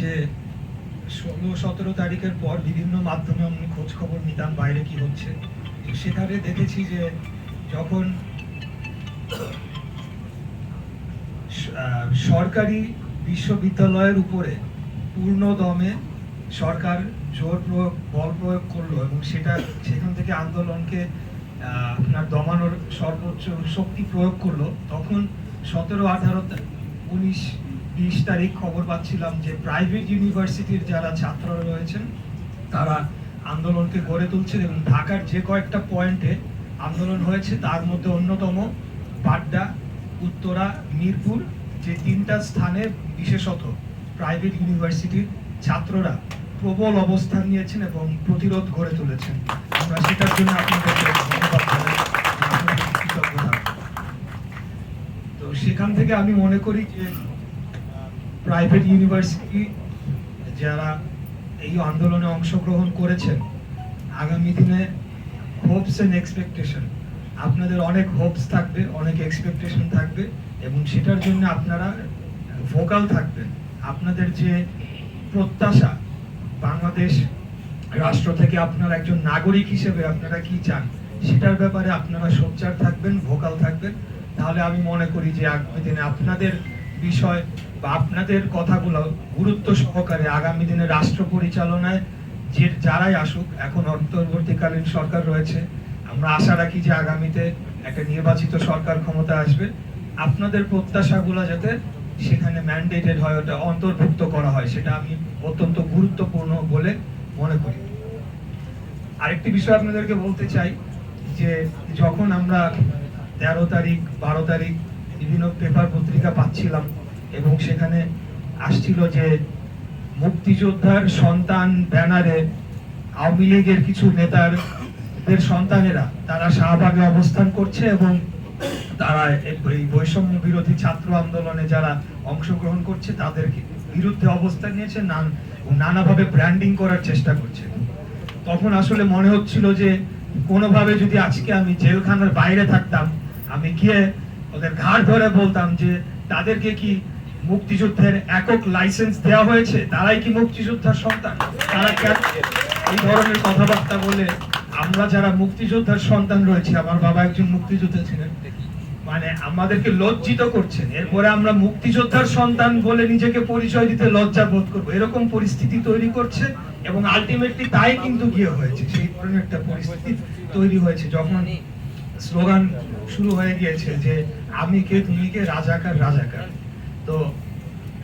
যে ষোলো, সতেরো তারিখের পর বিভিন্ন মাধ্যমে আমি খোঁজ খবর নিতাম বাইরে কি হচ্ছে। তো সেখানে দেখেছি যে যখন সরকারি বিশ্ববিদ্যালয়ের উপরে পূর্ণ দমে সরকার জোর প্রয়োগ, বল প্রয়োগ করল এবং সেটা সেখান থেকে আন্দোলনকে আপনার দমানোর সর্বোচ্চ শক্তি প্রয়োগ করল, তখন সতেরো, আঠারো, উনিশ বিশ তারিখ খবর পাচ্ছিলাম যে প্রাইভেট ইউনিভার্সিটির যারা ছাত্ররা রয়েছেন, তারা আন্দোলনকে গড়ে তুলছেন এবং ঢাকার যে কয়েকটা পয়েন্টে আন্দোলন হয়েছে, তার মধ্যে অন্যতম বাড্ডা, উত্তরা, মিরপুর, যে তিনটা স্থানে বিশেষত প্রাইভেট ইউনিভার্সিটির ছাত্ররা প্রবল অবস্থান নিয়েছেন এবং প্রতিরোধ গড়ে তুলেছেন। আমরা সেটার জন্য আপনাদেরকে ধন্যবাদ আপনাদের তো সেখান থেকে আমি মনে করি যে প্রাইভেট ইউনিভার্সিটি যারা এই আন্দোলনে অংশগ্রহণ করেছেন, আগামী দিনে হোপস অ্যান্ড এক্সপেকটেশন আপনাদের অনেক হোপস থাকবে, অনেক এক্সপেকটেশন থাকবে এবং সেটার জন্য আপনারা ভোকাল থাকবেন। আপনাদের যে প্রত্যাশা, বাংলাদেশ রাষ্ট্র থেকে আপনার একজন নাগরিক হিসেবে আপনারা কি চান, সেটার ব্যাপারে আপনারা সোচ্চার থাকবেন ভোকাল থাকবেন। তাহলে আমি মনে করি যে আগামী দিনে আপনাদের বিষয় বা আপনাদের কথাগুলো গুরুত্ব সহকারে আগামী দিনে রাষ্ট্র পরিচালনায় যে যারাই আসুক, এখন অন্তর্বর্তীকালীন সরকার রয়েছে, আমরা আশা রাখি যে আগামীতে একটা নির্বাচিত সরকার ক্ষমতা আসবে। আপনাদের প্রত্যাশাগুলো যাতে সেখানে ম্যান্ডেটেড হয়, ওটা অন্তর্ভুক্ত করা হয়, সেটা আমি অত্যন্ত গুরুত্বপূর্ণ বলে মনে করি। আরেকটি বিষয় আপনাদেরকে বলতে চাই যে, যখন আমরা তেরো তারিখ, বারো তারিখ বিভিন্ন পেপার পত্রিকা পাচ্ছিলাম এবং সেখানে আসছিল যে মুক্তিযোদ্ধার সন্তান ব্যানারে আওয়ামী লীগের কিছু নেতার দের সন্তানেরা, তারা শাহবাগে অবস্থান করছে এবং তারা এই বৈষম্য বিরোধী ছাত্র আন্দোলনে যারা অংশগ্রহণ করছে, তাদের বিরুদ্ধে অবস্থান নিয়েছে, নান, নানাভাবে ব্র্যান্ডিং করার চেষ্টা করছে। তখন আসলে মনে হচ্ছিল যে কোনোভাবে যদি আজকে আমি জেলখানার বাইরে থাকতাম, আমি গিয়ে ওদের ঘাড় ধরে বলতাম যে, তাদেরকে কি মুক্তিযুদ্ধের একক লাইসেন্স দেওয়া হয়েছে? তারাই কি মুক্তিযোদ্ধার সন্তান? তারা কেন এই ধরনের কথাবার্তা বলে আমরা যারা মুক্তিযোদ্ধার সন্তান রয়েছে, আমার বাবা একজন মুক্তিযোদ্ধা ছিলেন মানে আমাদেরকে লজ্জিত করছেন। এরপরে আমরা মুক্তিযোদ্ধার সন্তান বলে নিজেকে পরিচয় দিতে লজ্জা বোধ করব। এরকম পরিস্থিতি তৈরি করছে এবং আলটিমেটলি তাই কিন্তু গিয়ে হয়েছে। সেই ধরনের একটা পরিস্থিতি তৈরি হয়েছে যখন স্লোগান শুরু হয়ে গিয়েছে যে, আমি কে, তুমি কে, রাজাকার রাজাকার। তো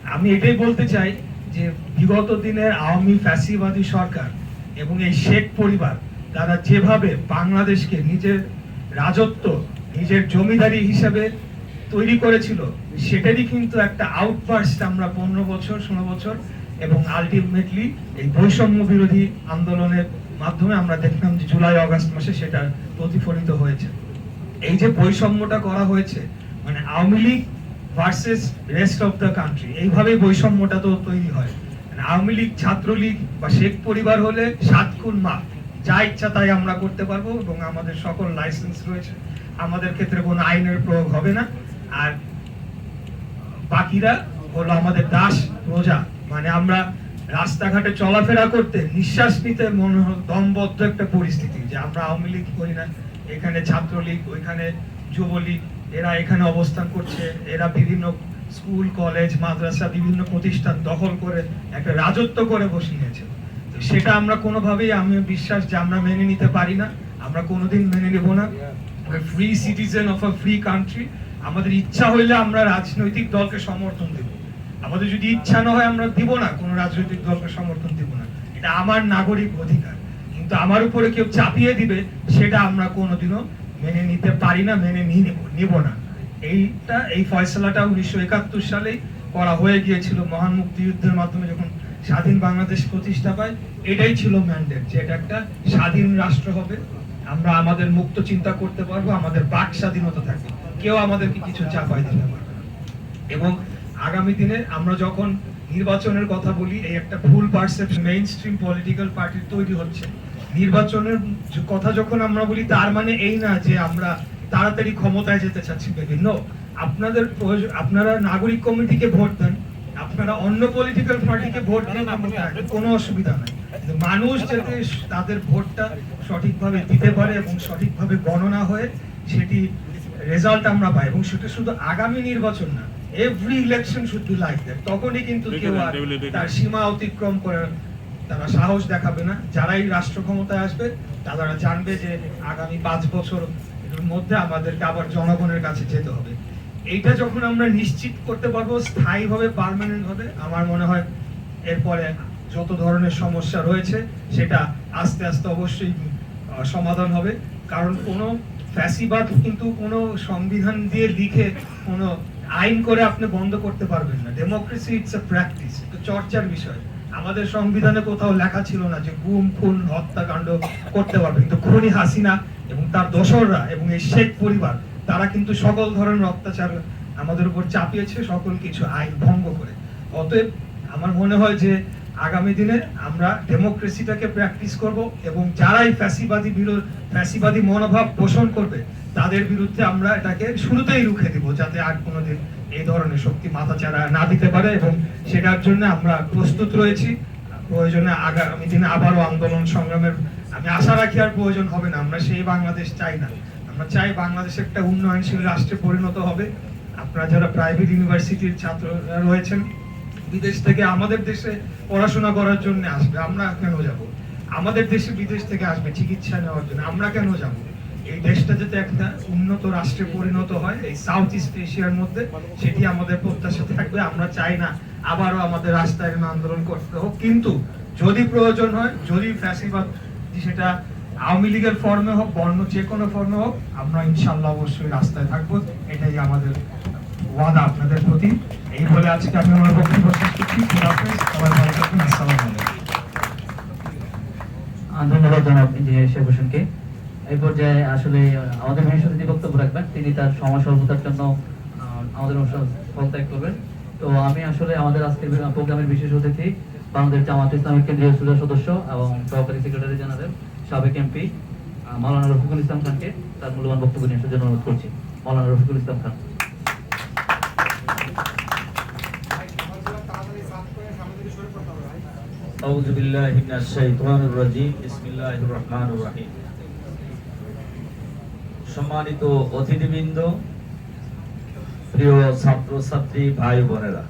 আমি এটাই বলতে চাই যে, বিগত দিনের আওয়ামী ফ্যাসিবাদী সরকার এবং এই শেখ পরিবার, তারা যেভাবে বাংলাদেশকে নিজের রাজত্ব, নিজের জমিদারি হিসাবে তৈরি করেছিল, সেটারই কিন্তু একটা আউটবার্স্ট আমরা পনেরো বছর, ষোলো বছর এবং আলটিমেটলি এই বৈষম্য বিরোধী আন্দোলনের মাধ্যমে আমরা দেখলাম যে জুলাই অগাস্ট মাসে সেটা প্রতিফলিত হয়েছে। এই যে বৈষম্যটা করা হয়েছে মানে Awami League versus rest of the country এইভাবেই বৈষম্যটা তো তৈরি হয়। মানে আওয়ামী লীগ ছাত্রলীগ বা শেখ পরিবার হলে সাত খুন মা যা ইচ্ছা তাই আমরা করতে পারব এবং আমাদের সকল লাইসেন্স রয়েছে। আমাদের ক্ষেত্রে কোনো আইনের প্রয়োগ হবে না। আর বাকিরা হলো আমাদের দাস প্রজা মানে আমরা রাস্তাঘাটে চলাফেরা করতে নিঃশ্বাস নিতে মনে দমবদ্ধ একটা পরিস্থিতি যে আমরা আওয়ামী লীগ করি না। এখানে ছাত্রলীগ, ওইখানে যুবলীগ, এরা এখানে অবস্থান করছে। এরা বিভিন্ন স্কুল, কলেজ, মাদ্রাসা, বিভিন্ন প্রতিষ্ঠান দখল করে একটা রাজত্ব করে বসে নিয়েছে তো সেটা আমরা কোনোভাবেই আমি বিশ্বাস যে আমরা মেনে নিতে পারি না। আমরা কোনোদিন মেনে নেব না। Free citizen of a free country আমাদের ইচ্ছা হইলে আমরা রাজনৈতিক দলকে সমর্থন দেব। আমাদের যদি ইচ্ছা না হয় আমরা দিব না, কোনো রাজনৈতিক দলকে সমর্থন দিব না। এটা আমার নাগরিক অধিকার। কিন্তু আমার উপরে কেউ চাপিয়ে দিবে, সেটা আমরা কোনোদিনও মেনে নিতে পারি না, মেনে নেব, নিব না। এইটা, এই ফয়সলাটা উনিশশো একাত্তর সালেই করা হয়ে গিয়েছিল মহান মুক্তিযুদ্ধের মাধ্যমে যখন স্বাধীন বাংলাদেশ প্রতিষ্ঠা পায়, এটাই ছিল ম্যান্ডেট যে এটা একটা স্বাধীন রাষ্ট্র হবে। আমরা আমাদের মুক্ত চিন্তা করতে পারব, আমাদের বাক স্বাধীনতা থাকবে। কেউ আমাদেরকে কিছু চাপাই দিতে পারবে এবং আগামী দিনে আমরা যখন নির্বাচনের কথা বলি, এই একটা ভুল perception mainstream political party তৈরি হচ্ছে। নির্বাচনের কথা যখন আমরা বলি, তার মানে এই না যে আমরা তাড়াতাড়ি ক্ষমতায় যেতে চাচ্ছি। বিভিন্ন আপনাদের প্রয়োজন- আপনারা নাগরিক কমিটিকে ভোট দেন, আপনারা অন্য পলিটিক্যাল পার্টিকে ভোট দিন কোনো অসুবিধা নাই। মানুষ যাতে তাদের ভোটটা সঠিকভাবে দিতে পারে এবং সঠিকভাবে গণনা হয়ে সেটি রেজাল্ট আমরা পাই এবং সেটা শুধু আগামী নির্বাচন না every election should be like that তখনই কিন্তু কেউ আর তার সীমা অতিক্রম করে তারা সাহস দেখাবে না। যারাই রাষ্ট্র ক্ষমতায় আসবে তারা জানবে যে আগামী পাঁচ বছর মধ্যে আমাদেরকে আবার জনগণের কাছে যেতে হবে। এইটা যখন আমরা নিশ্চিত করতে পারব স্থায়ীভাবে পার্মানেন্ট হবে আমার মনে হয় এরপরে যত ধরনের সমস্যা রয়েছে সেটা আস্তে আস্তে অবশ্যই সমাধান হবে। কারণ কোনো ফ্যাসিবাদ কিন্তু কোনো সংবিধান দিয়ে লিখে কোনো আইন করে আপনি বন্ধ করতে পারবেন না। ডেমোক্রেসি ইটস এ প্র্যাকটিস একটু চর্চার বিষয়। আমাদের সংবিধানে কোথাও লেখা ছিল না যে গুম, খুন, হত্যাকাণ্ড করতে পারবে। কিন্তু খুনি হাসিনা এবং তার দোসররা এবং এই শেখ পরিবার, তারা কিন্তু সকল ধরনের অত্যাচার আমাদের উপর চাপিয়েছে, সকল কিছু আইন ভঙ্গ করে। অতএব আমার মনে হয় যে আগামী দিনে আমরা ডেমোক্রেসিটাকে প্র্যাকটিস করব এবং যারাই ফ্যাসিবাদী বিরোধ, ফ্যাসিবাদী মনোভাব পোষণ করবে, তাদের বিরুদ্ধে আমরা এটাকে শুরুতেই রুখে দিব যাতে আর কোনোদিন এই ধরনের শক্তি মাথা মাথাচাড়া না দিতে পারে এবং সেটার জন্য আমরা প্রস্তুত রয়েছি। প্রয়োজনে আগামী দিনে আবারও আন্দোলন সংগ্রামের, আমি আশা রাখি আর প্রয়োজন হবে না, আমরা সেই বাংলাদেশ চাই না। আমরা চাই বাংলাদেশ একটা উন্নয়নশীল রাষ্ট্রে পরিণত হবে। আপনারা যারা প্রাইভেট ইউনিভার্সিটির ছাত্ররা রয়েছেন বিদেশ থেকে আমাদের দেশে পড়াশোনা করার জন্য আসবে, আমরা কেন যাব? আমাদের দেশে বিদেশ থেকে আসবে চিকিৎসা নেওয়ার জন্য, আমরা কেন যাব? এই দেশটা যাতে একটা উন্নত রাষ্ট্রে পরিণত হয়, এই সাউথ ইস্ট এশিয়ার মধ্যে, সেটি আমাদের প্রত্যাশা থাকবে। আমরা চাই না আবারও আমাদের রাস্তায় আন্দোলন করতে হোক। কিন্তু যদি প্রয়োজন হয়, যদি ফ্যাসিবাদ সেটা আওয়ামী লীগের ফর্মে হোক, বর্ণ যে কোনো ফর্মে হোক, আমরা ইনশাল্লাহ অবশ্যই রাস্তায় থাকব। এটাই আমাদের ওয়াদা আপনাদের প্রতি। এই বলে আমার বক্তব্য শেষ করছি। ভালো ধন্যবাদ ইঞ্জিনিয়ার শেখ হোসেনকে। এই পর্যায়ে আসলে আমাদের অতিথি বক্তব্য রাখবেন, তিনি তার জন্য আমাদের অনুষ্ঠান করবেন। তো আমি আসলে আমাদের আজকের প্রোগ্রামের বিশেষ অতিথি বাংলাদেশ জামাত ইসলামের কেন্দ্রীয় সদস্য এবং সহকারী সেক্রেটারি জেনারেল সাবেক এমপি মাওলানা রফিকুল ইসলাম খানকে তার মূল্যবান বক্তব্য নিয়ে আসার জন্য অনুরোধ করছি। মাওলানা রফিকুল ইসলাম খান। أعوذ بالله من الشيطان الرجيم بسم الله الرحمن الرحيم সম্মানিত অতিথিবৃন্দ প্রিয় ছাত্রছাত্রী ভাই বোনেরা